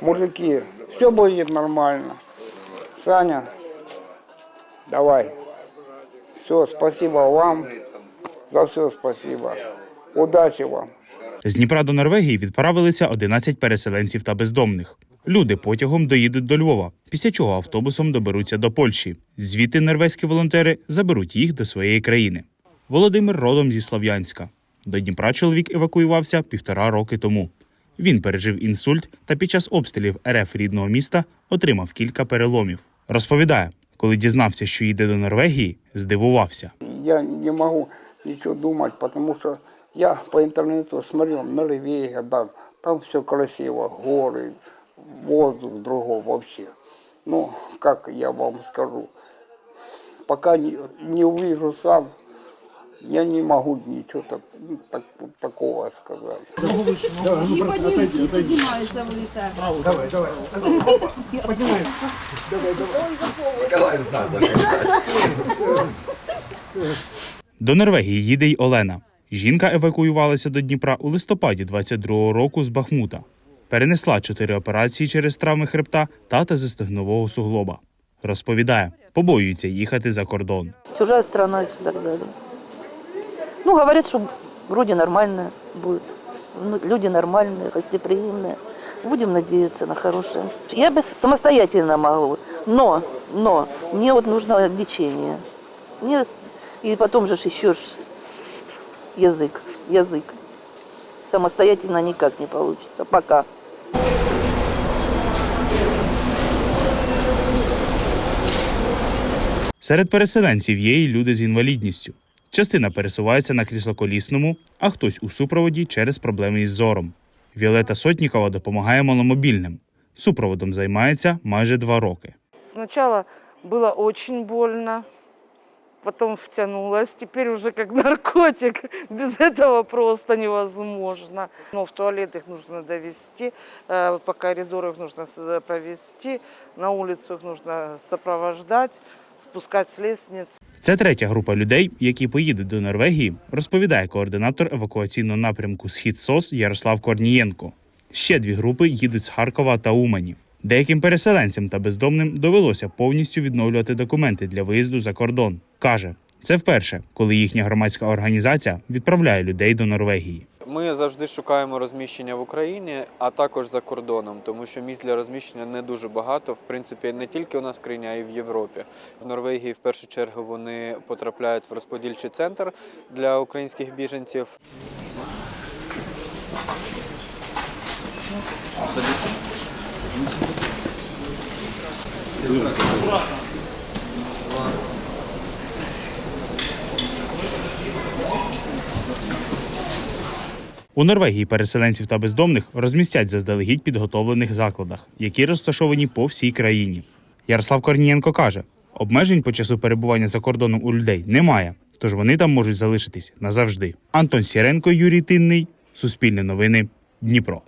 Мужики, все будет нормально. Саня, давай. Все, спасибо вам. За все спасибо. Удачи вам. З Дніпра до Норвегії відправилися 11 переселенців та бездомних. Люди потягом доїдуть до Львова, після чого автобусом доберуться до Польщі. Звідти норвезькі волонтери заберуть їх до своєї країни. Володимир родом зі Слов'янська. До Дніпра чоловік евакуювався півтора роки тому. Він пережив інсульт та під час обстрілів РФ рідного міста отримав кілька переломів. Розповідає, коли дізнався, що їде до Норвегії, здивувався. Я не могу ничего думать, потому что я по интернету смотрел Норвегия, да, там все красиво, горы, воздух другой вообще. Ну, как я вам скажу, пока не, не увижу сам, я не могу ничего так, ну, так- такого сказать. Не поднимайся, не поднимайся выше. До Норвегії їде й Олена. Жінка евакуювалася до Дніпра у листопаді 22-го року з Бахмута. Перенесла чотири операції через травми хребта та тазостегнового суглоба. Розповідає, побоюється їхати за кордон. чужая страна и все так далее. Ну, говорят, что вроде нормально будет. Ну, люди нормальные, гостеприимные. Будем надеяться на хорошее. Я бы самостоятельно могу, но, но мне вот нужно лечение. Мне с- и потом же ж еще ж язык, язык. Самостоятельно никак не получится. Пока. Серед переселенців є і люди з інвалідністю. Частина пересувається на кріслоколісному, а хтось у супроводі через проблеми із зором. Віолета Сотнікова допомагає маломобільним. Супроводом займається майже два роки. Сначала было очень больно, потом втянулась, теперь уже как наркотик. Без этого просто невозможно. Но в туалет их нужно довести, э, по коридору их нужно с- провести, на улицу их нужно сопровождать, спускать с лестниц. Це третя група людей, які поїдуть до Норвегії, розповідає координатор евакуаційного напрямку Схід СОС Ярослав Корнієнко. Ще дві групи їдуть з Харкова та Умані. Деяким переселенцям та бездомним довелося повністю відновлювати документи для виїзду за кордон. каже, це вперше, коли їхня громадська організація відправляє людей до Норвегії. Ми завжди шукаємо розміщення в Україні, а також за кордоном, тому що місць для розміщення не дуже багато. В принципі, не тільки у нас в країні, а й в Європі. В Норвегії, в першу чергу, вони потрапляють в розподільчий центр для українських біженців. У Норвегії переселенців та бездомних розмістять заздалегідь підготовлених закладах, які розташовані по всій країні. Ярослав Корнієнко каже, обмежень по часу перебування за кордоном у людей немає, тож вони там можуть залишитись назавжди. Антон Сіренко, Юрій Тинний, Суспільне новини, Дніпро.